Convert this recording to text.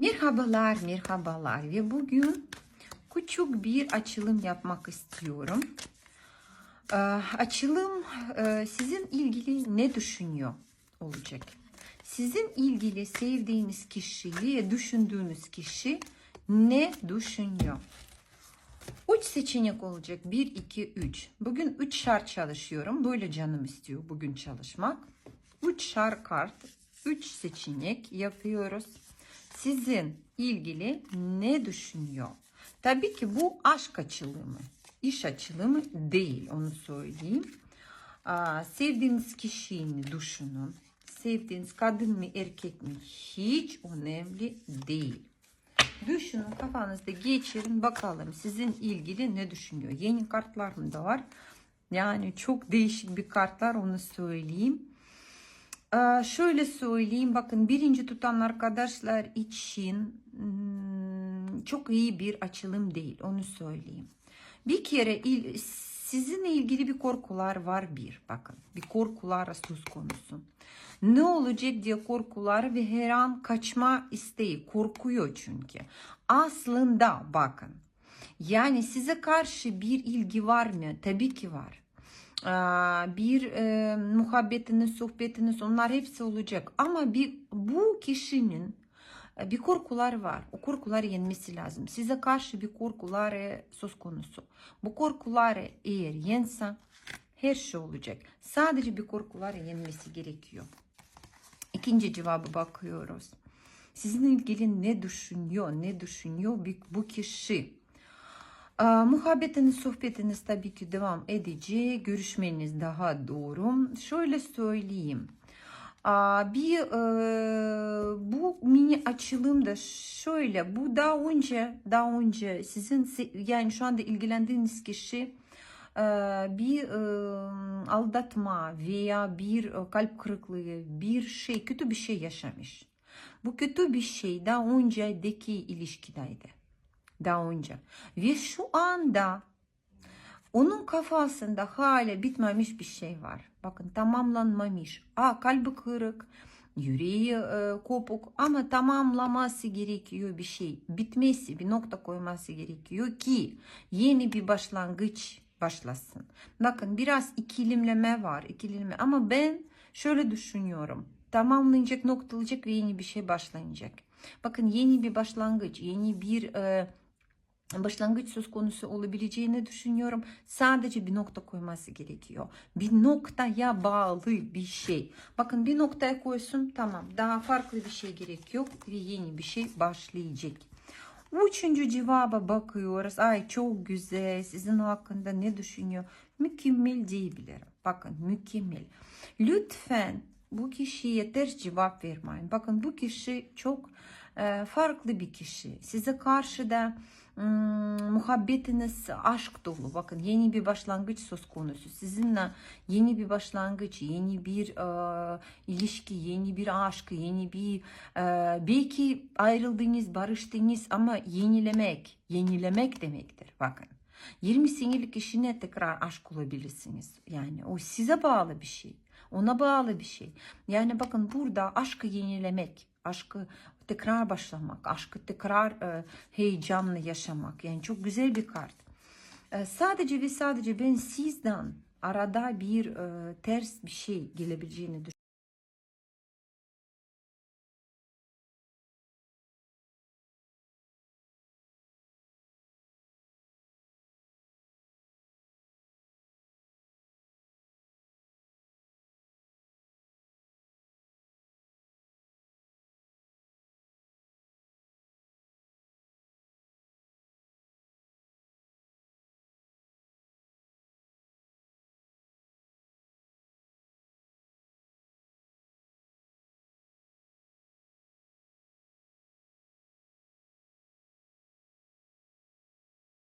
Merhabalar, merhabalar ve bugün küçük bir açılım yapmak istiyorum. Ee, açılım e, sizin ilgili ne düşünüyor olacak? Sizin ilgili sevdiğiniz kişi ve düşündüğünüz kişi ne düşünüyor? Üç seçenek olacak. 1, 2, 3. Bugün 3 şart çalışıyorum. Böyle canım istiyor bugün çalışmak. 3 şart kart, 3 seçenek yapıyoruz. Sizin ilgili ne düşünüyor? Tabii ki bu aşk açılımı, iş açılımı değil onu söyleyeyim. Sevdiğiniz kişiyi düşünün. Sevdiğiniz kadın mı erkek mi hiç önemli değil. Düşünün kafanızda geçirin bakalım sizin ilgili ne düşünüyor. Yeni kartlarım da var. Yani çok değişik bir kartlar onu söyleyeyim. Ee, şöyle söyleyeyim bakın birinci tutan arkadaşlar için hmm, çok iyi bir açılım değil onu söyleyeyim. Bir kere sizinle ilgili bir korkular var bir bakın bir korkular söz konusu. Ne olacak diye korkular ve her an kaçma isteği korkuyor çünkü. Aslında bakın yani size karşı bir ilgi var mı? Tabii ki var bir e, muhabbetiniz, sohbetiniz onlar hepsi olacak. Ama bir bu kişinin bir korkular var. O korkuları yenmesi lazım. Size karşı bir korkuları söz konusu. Bu korkuları eğer yense her şey olacak. Sadece bir korkuları yenmesi gerekiyor. İkinci cevabı bakıyoruz. Sizinle ilgili ne düşünüyor, ne düşünüyor bu kişi? Muhabbetiniz, sohbetiniz tabii ki devam edecek. Görüşmeniz daha doğru. Şöyle söyleyeyim. Bir bu mini açılımda şöyle bu daha önce daha önce sizin yani şu anda ilgilendiğiniz kişi bir aldatma veya bir kalp kırıklığı bir şey kötü bir şey yaşamış. Bu kötü bir şey daha önceki ilişkideydi daha önce. Ve şu anda onun kafasında hala bitmemiş bir şey var. Bakın tamamlanmamış. Aa kalbi kırık, yüreği e, kopuk ama tamamlaması gerekiyor bir şey. Bitmesi, bir nokta koyması gerekiyor ki yeni bir başlangıç başlasın. Bakın biraz ikilimleme var, ikilimleme ama ben şöyle düşünüyorum. Tamamlanacak, noktalayacak ve yeni bir şey başlayacak. Bakın yeni bir başlangıç, yeni bir e, başlangıç söz konusu olabileceğini düşünüyorum. Sadece bir nokta koyması gerekiyor. Bir noktaya bağlı bir şey. Bakın bir noktaya koysun tamam. Daha farklı bir şey gerek yok ve yeni bir şey başlayacak. Üçüncü cevaba bakıyoruz. Ay çok güzel. Sizin hakkında ne düşünüyor? Mükemmel diyebilirim. Bakın mükemmel. Lütfen bu kişiye ters cevap vermeyin. Bakın bu kişi çok e, farklı bir kişi. Size karşı da hmm, muhabbetiniz aşk dolu. Bakın yeni bir başlangıç söz konusu. Sizinle yeni bir başlangıç, yeni bir e, ilişki, yeni bir aşk, yeni bir e, belki ayrıldınız, barıştınız ama yenilemek, yenilemek demektir. Bakın. 20 senelik kişine tekrar aşk olabilirsiniz. Yani o size bağlı bir şey. Ona bağlı bir şey. Yani bakın burada aşkı yenilemek, aşkı tekrar başlamak, aşkı tekrar e, heyecanla yaşamak. Yani çok güzel bir kart. E, sadece ve sadece ben sizden arada bir e, ters bir şey gelebileceğini düşünüyorum.